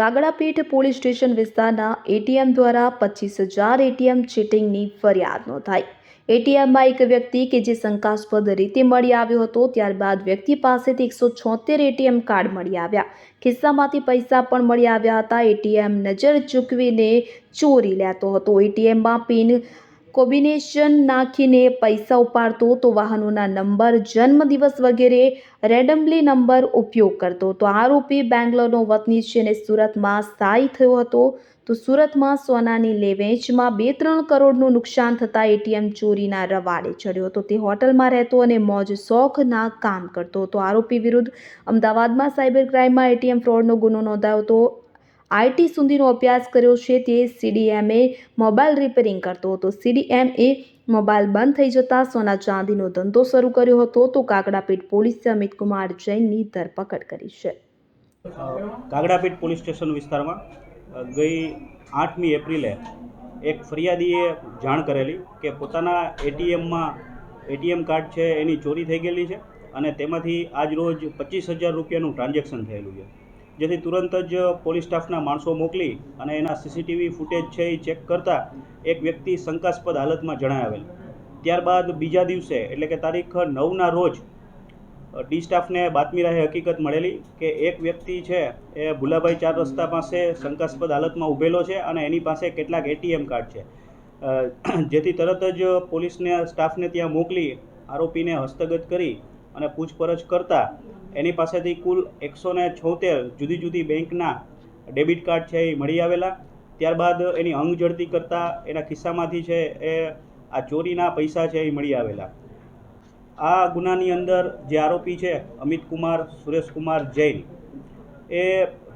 Kagdapith police station વિસ્તારના ATM દ્વારા પચીસ હજાર એટીએમ ચીટિંગની ફરિયાદ નોંધાઈ. એટીએમમાં એક વ્યક્તિ કે જે શંકાસ્પદ રીતે મળી આવ્યો હતો, ત્યારબાદ વ્યક્તિ પાસેથી એકસો છોતેર એટીએમ કાર્ડ મળી આવ્યા. ખિસ્સામાંથી પૈસા પણ મળી આવ્યા હતા. એટીએમ નજર ચૂકવીને ચોરી લેતો હતો. એટીએમમાં પિન કોમ્બિનેશન નાખીને પૈસા ઉપાડતો તો વાહનોના નંબર, જન્મદિવસ વગેરે રેન્ડમલી નંબર ઉપયોગ કરતો. તો આરોપી બેંગ્લોરનો વતની છે અને સુરતમાં સ્થાયી થયો હતો. તો સુરતમાં સોનાની લેવેચમાં બે ત્રણ કરોડનું નુકસાન થતાં એટીએમ ચોરીના રવાડે ચડ્યો હતો. તે હોટલમાં રહેતો અને મોજ શોખના કામ કરતો હતો. આરોપી વિરુદ્ધ અમદાવાદમાં સાયબર ક્રાઇમમાં એટીએમ ફ્રોડનો ગુનો નોંધાયો હતો. આઈટી સુધીનો અભ્યાસ કર્યો છે તે સીડીએમએ મોબાઈલ રિપેરિંગ કરતો હતો. સીડીએમએ મોબાઈલ બંધ થઈ જતાં સોના ચાંદીનો ધંધો શરૂ કર્યો હતો તો કાકડાપીઠ પોલીસે અમિત કુમાર જૈનની ધરપકડ કરી છે. કાગડાપીઠ પોલીસ સ્ટેશન વિસ્તારમાં ગઈ આઠમી એપ્રિલે એક ફરિયાદીએ જાણ કરેલી કે પોતાના એટીએમમાં, એટીએમ કાર્ડ છે એની ચોરી થઈ ગયેલી છે અને તેમાંથી આજ રોજ પચીસ હજાર રૂપિયાનું ટ્રાન્ઝેક્શન થયેલું છે. જેથી તુરંત જ પોલીસ સ્ટાફના માણસો મોકલી અને એના સીસીટીવી ફૂટેજ છે એ ચેક કરતા એક વ્યક્તિ શંકાસ્પદ હાલતમાં જણાવેલ ત્યારબાદ બીજા દિવસે, એટલે કે તારીખ નવના રોજ, ડી સ્ટાફને બાતમી રાહે હકીકત મળેલી કે એક વ્યક્તિ છે એ ભુલાભાઈ ચાર રસ્તા પાસે શંકાસ્પદ હાલતમાં ઊભેલો છે અને એની પાસે કેટલાક એટીએમ કાર્ડ છે. જેથી તરત જ પોલીસને, સ્ટાફને ત્યાં મોકલી આરોપીને હસ્તગત કરી અને પૂછપરછ કરતા એની પાસેથી કુલ એકસો ને છોતેર જુદી જુદી બેંકના ડેબિટ કાર્ડ છે એ મળી આવેલા. ત્યારબાદ એની અંગ જડતી કરતાં એના ખિસ્સામાંથી છે એ આ ચોરીના પૈસા છે એ મળી આવેલા. આ ગુનાની અંદર જે આરોપી છે અમિત કુમાર સુરેશકુમાર જૈન, એ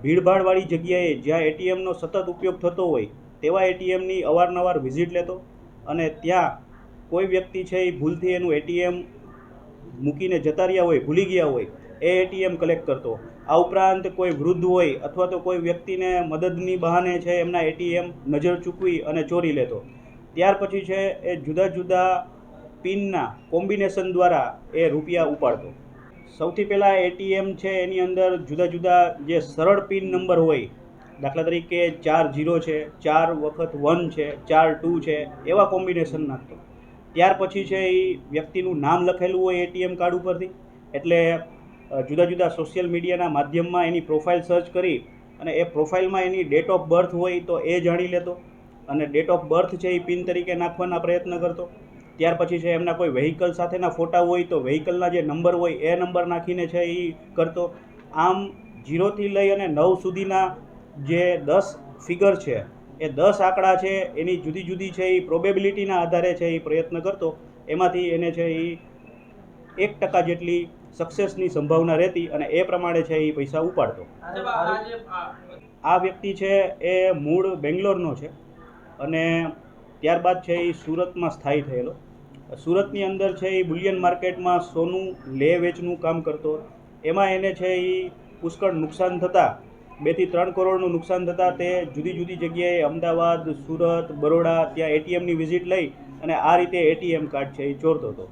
ભીડભાડવાળી જગ્યાએ જ્યાં એટીએમનો સતત ઉપયોગ થતો હોય તેવા એટીએમની અવારનવાર વિઝિટ લેતો અને ત્યાં કોઈ વ્યક્તિ છે એ ભૂલથી એનું એટીએમ મૂકીને જતા રહ્યા હોય, ભૂલી ગયા હોય, એ એટીએમ કલેક્ટ કરતો. આ ઉપરાંત કોઈ વૃદ્ધ હોય અથવા તો કોઈ વ્યક્તિને મદદની બહાને છે એમના એટીએમ નજર ચૂકવી અને ચોરી લેતો. ત્યાર પછી છે એ જુદા જુદા પિનના કોમ્બિનેશન દ્વારા એ રૂપિયા ઉપાડતો. સૌથી પહેલાં એટીએમ છે એની અંદર જુદા જુદા જે સરળ પિન નંબર હોય, દાખલા તરીકે ચાર જીરો છે, ચાર વખત વન છે, ચાર ટુ છે, એવા કોમ્બિનેશન નાખતો. ત્યાર પછી છે એ વ્યક્તિનું નામ લખેલું હોય એટીએમ કાર્ડ ઉપરથી. એટલે જુદા જુદા સોશિયલ મીડિયાના માધ્યમમાં એની પ્રોફાઇલ સર્ચ કરી અને એ પ્રોફાઇલમાં એની ડેટ ઓફ બર્થ હોય તો એ જાણી લેતો અને ડેટ ઓફ બર્થ છે એ પિન તરીકે નાખવાના પ્રયત્ન કરતો. ત્યાર પછી છે એમના કોઈ વ્હીકલ સાથેના ફોટા હોય તો વ્હીકલના જે નંબર હોય એ નંબર નાખીને છે એ કરતો. આમ જીરોથી લઈ અને નવ સુધીના જે દસ ફિગર છે એ દસ આંકડા છે, એની જુદી જુદી છે, એ પ્રોબેબિલિટીના આધારે છે, એ પ્રયત્ન કરતો. એમાંથી એને છે, એ એક ટકા જેટલી સક્સેસની સંભાવના રહેતી અને એ પ્રમાણે છે, એ પૈસા ઉપાડતો. આ વ્યક્તિ છે, એ મૂળ બેંગ્લોરનો છે અને ત્યારબાદ છે, એ સુરતમાં સ્થાયી થયેલો. સુરતની અંદર છે, એ બુલિયન માર્કેટમાં સોનું લે વેચનું કામ કરતો. એમાં એને છે, એ પુષ્કળ નુકસાન થતાં બેથી ત્રણ કરોડનું નુકસાન થતાં તે જુદી જુદી જગ્યાએ અમદાવાદ સુરત બરોડા ત્યાં એટીએમની વિઝિટ લઈ અને આ રીતે એટીએમ કાર્ડ છે એ ચોરતો હતો.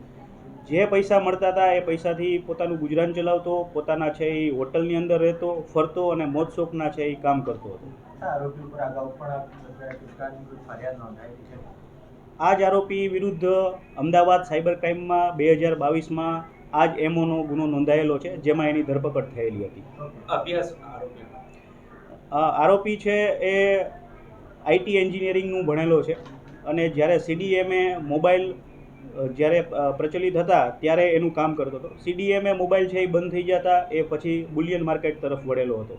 જે પૈસા મળતા હતા એ પૈસાથી પોતાનું ગુજરાન ચલાવતો પોતાના છે એ હોટલની અંદર રહેતો ફરતો અને મોજ શોખના છે એ કામ કરતો હતો. આ જ આરોપી વિરુદ્ધ અમદાવાદ સાયબર ક્રાઇમમાં બે હજાર બાવીસમાં આ જ એમઓનો ગુનો નોંધાયેલો છે જેમાં એની ધરપકડ થયેલી હતી. અભ્યાસ આરોપી. આરોપી છે એ આઈટી એન્જિનિયરિંગનું ભણેલો છે અને જ્યારે સીડીએમએ મોબાઈલ જ્યારે પ્રચલિત હતા ત્યારે એનું કામ કરતો હતો. સીડીએમએ મોબાઈલ છે એ બંધ થઈ જતા એ પછી બુલિયન માર્કેટ તરફ વળેલો હતો.